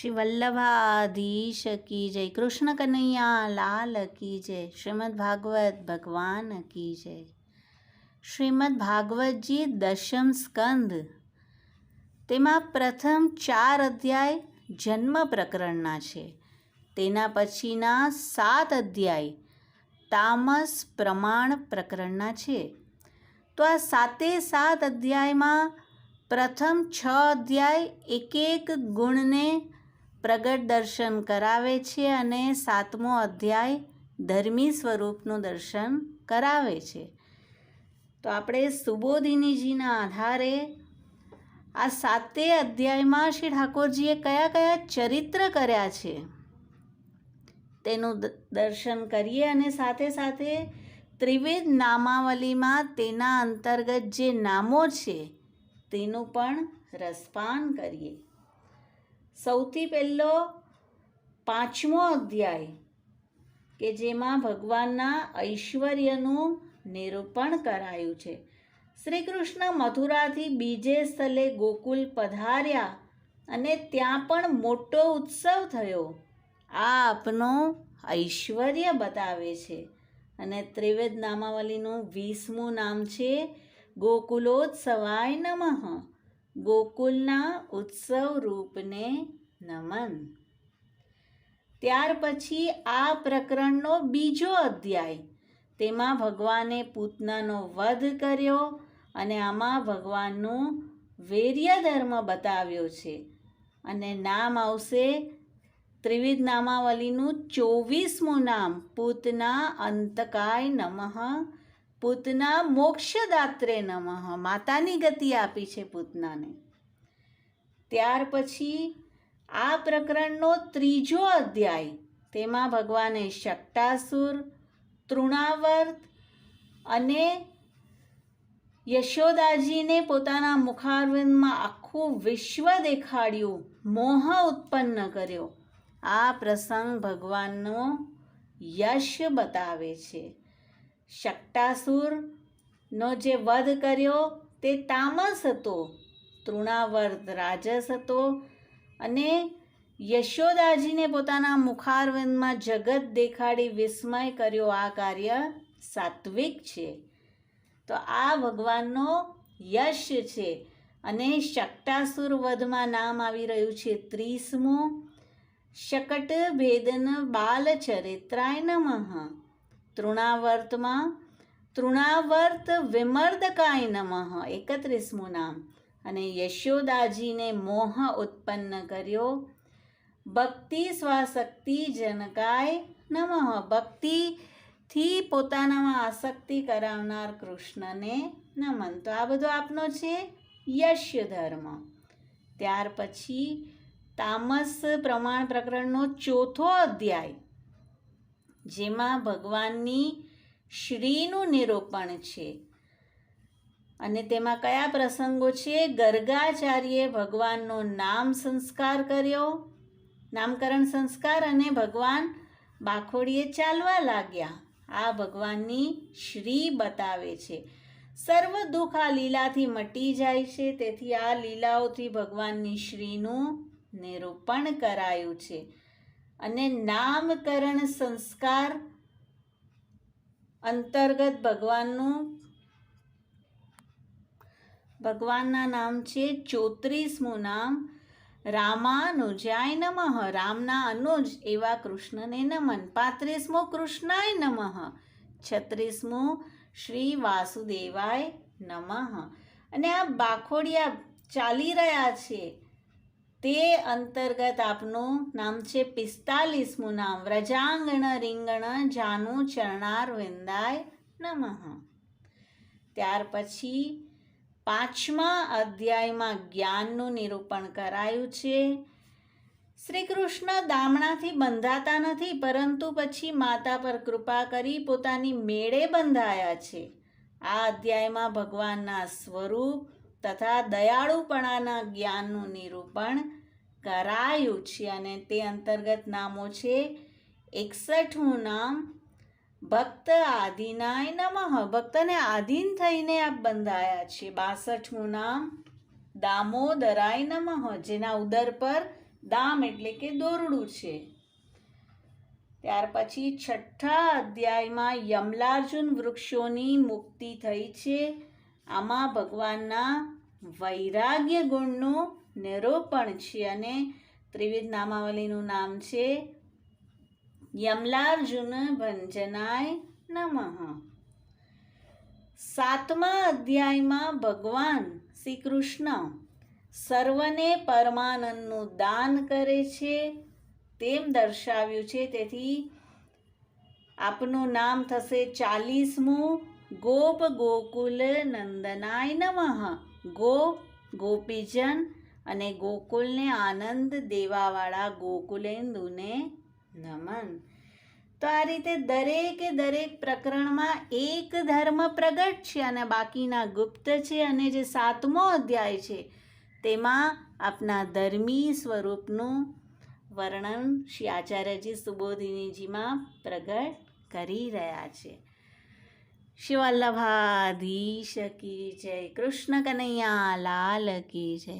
શ્રી વલ્લભાધીશ કી જય, કૃષ્ણ કનૈયા, લાલ કી જય, શ્રીમદ ભાગવત ભગવાન કી જય. શ્રીમદ ભાગવતજી દશમ સ્કંદ. તેમાં પ્રથમ ચાર અધ્યાય જન્મ પ્રકરણના છે. તેના પછીના સાત અધ્યાય તામસ પ્રમાણ પ્રકરણના છે. તો આ સાતે સાત અધ્યાયમાં પ્રથમ છ અધ્યાય એક એક ગુણને પ્રગટ દર્શન કરાવે છે અને સાતમો અધ્યાય ધર્મી સ્વરૂપનું દર્શન કરાવે છે. તો આપણે સુબોધિનીજીના આધારે આ સાતે અધ્યાયમાં શ્રી ઠાકોરજીએ કયા કયા ચરિત્ર કર્યા છે તેનું દર્શન કરીએ અને સાથે સાથે ત્રિવિધ નામાવલીમાં તેના અંતર્ગત જે નામો છે તેનું પણ રસપાન કરીએ. સૌથી પહેલો પાંચમો અધ્યાય, કે જેમાં ભગવાનના ઐશ્વર્યનું નિરૂપણ કરાયું છે. શ્રી કૃષ્ણ મથુરાથી બીજે સ્થળે ગોકુલ પધાર્યા અને ત્યાં પણ મોટો ઉત્સવ થયો. આ આપનો ઐશ્વર્ય બતાવે છે અને ત્રિવેદ નામાવલીનું વીસમું નામ છે ગોકુલોત્સવાય નમઃ. ગોકુલના ઉત્સવ રૂપને નમન. ત્યાર પછી આ પ્રકરણનો બીજો અધ્યાય. તેમાં ભગવાને પૂતનાનો વધ કર્યો અને આમાં ભગવાનનું વૈર્ય ધર્મ બતાવ્યો છે. અને નામ આવશે ત્રિવિધ નામાવલીનું ચોવીસમું નામ, પૂતના અંતકાય નમઃ પૂતના મોક્ષદાત્રે નમઃ. માતાની ગતિ આપી છે પૂતનાને. ત્યાર પછી આ પ્રકરણનો ત્રીજો અધ્યાય. તેમાં ભગવાને શક્ટાસુર તૃણાવર્ત અને યશોદાજીને પોતાના મુખારવિંદમાં આખું વિશ્વ દેખાડ્યું. મોહ ઉત્પન્ન કર્યો. આ પ્રસંગ ભગવાનનો યશ બતાવે છે. શક્ટાસુરનો જે વધ કર્યો તે તામસ હતો, તૃણાવર્ત રાજસ હતો અને યશોદાજીને પોતાના મુખારવિંદમાં જગત દેખાડી વિસ્મય કર્યો આ કાર્ય સાત્વિક છે. તો આ ભગવાનનો યશ છે અને શક્ટાસુર વધમાં નામ આવી રહ્યું છે ત્રીસમું. શકટ ભેદન બાલ ચરિત્રાય નમઃ. તૃણાવર્તમાં તૃણાવર્ત વિમર્દકાય નમઃ, એકત્રીસમું નામ. અને યશોદાજીને મોહ ઉત્પન્ન કર્યો. ભક્તિ સ્વાશક્તિ જનકાય નમઃ. ભક્તિથી પોતાનામાં આસક્તિ કરાવનાર કૃષ્ણને નમન. તો આ બધો આપનો છે યશ ધર્મ. ત્યાર પછી તામસ પ્રમાણ પ્રકરણનો ચોથો અધ્યાય. જેમાં ભગવાનની શ્રીનું નિરૂપણ છે. અને તેમાં કયા પ્રસંગો છે? ગર્ગાચાર્યે ભગવાનનો નામ સંસ્કાર કર્યો. નામકરણ સંસ્કાર અને ભગવાન બાખોડીએ ચાલવા લાગ્યા. આ ભગવાનની શ્રી બતાવે છે. સર્વ દુઃખ આ લીલાથી મટી જાય છે. તેથી આ લીલાઓથી ભગવાનની શ્રીનું નિરૂપણ કરાયું છે. અને નામકરણ સંસ્કાર અંતર્ગત ભગવાનનું, ભગવાનના નામ છે ચોત્રીસમું નામ. રામાનુજાય નમઃ. રામના અનુજ એવા કૃષ્ણને નમન. પાંત્રીસમો કૃષ્ણાય નમઃ. છત્રીસમું શ્રી વાસુદેવાય નમઃ. અને આ બાખોડિયા ચાલી રહ્યા છે. તે અંતર્ગત આપનું નામ છે પિસ્તાલીસમું નામ. વ્રજાંગણ, રીંગણ, જાનુ, ચરણાર, વિંદાય, નમઃ. ત્યાર પછી પાંચમા અધ્યાયમાં જ્ઞાનનું નિરૂપણ કરાયું છે. શ્રી કૃષ્ણ દામણાથી બંધાતા નથી, પરંતુ પછી માતા પર કૃપા કરી પોતાની મેળે બંધાયા છે. આ અધ્યાયમાં ભગવાનના સ્વરૂપ તથા દયાળુપણાના જ્ઞાનનું નિરૂપણ કરાયું છે અને તે અંતર્ગત નામો છે એકસઠમું નામ, ભક્ત આદિનાય નમઃ. ભક્તને આધીન થઈને આપ બંધાયા છે. બાસઠમું નામ, દામોદરાય નમઃ, જેના ઉદર પર દામ એટલે કે દોરડું છે. ત્યાર પછી છઠ્ઠા અધ્યાયમાં યમલાર્જુન વૃક્ષોની મુક્તિ થઈ છે. આમાં ભગવાનના વૈરાગ્ય ગુણનું નિરૂપણ છે અને ત્રિવિધ નામાવલીનું નામ છે યમલાર્જુન ભંજનાય નમઃ. સાતમા અધ્યાયમાં ભગવાન શ્રી કૃષ્ણ સર્વને પરમાનંદનું દાન કરે છે તેમ દર્શાવ્યું છે. તેથી આપનું નામ થશે ચાલીસમું ગોપ ગોકુલ નંદનાય નમઃ. ગોપ ગોપીજન અને ગોકુલને આનંદ દેવાવાળા ગોકુલેન્દુને નમન. તો આ રીતે દરેકે દરેક પ્રકરણમાં એક ધર્મ પ્રગટ છે અને બાકીના ગુપ્ત છે અને જે સાતમો અધ્યાય છે, તેમાં આપના ધર્મી સ્વરૂપનું વર્ણન શ્રી આચાર્યજી સુબોધિનીજીમાં પ્રગટ કરી રહ્યા છે. શિવલ્લભાધીશ કી જય કૃષ્ણ કનૈયા લાલ કી જય.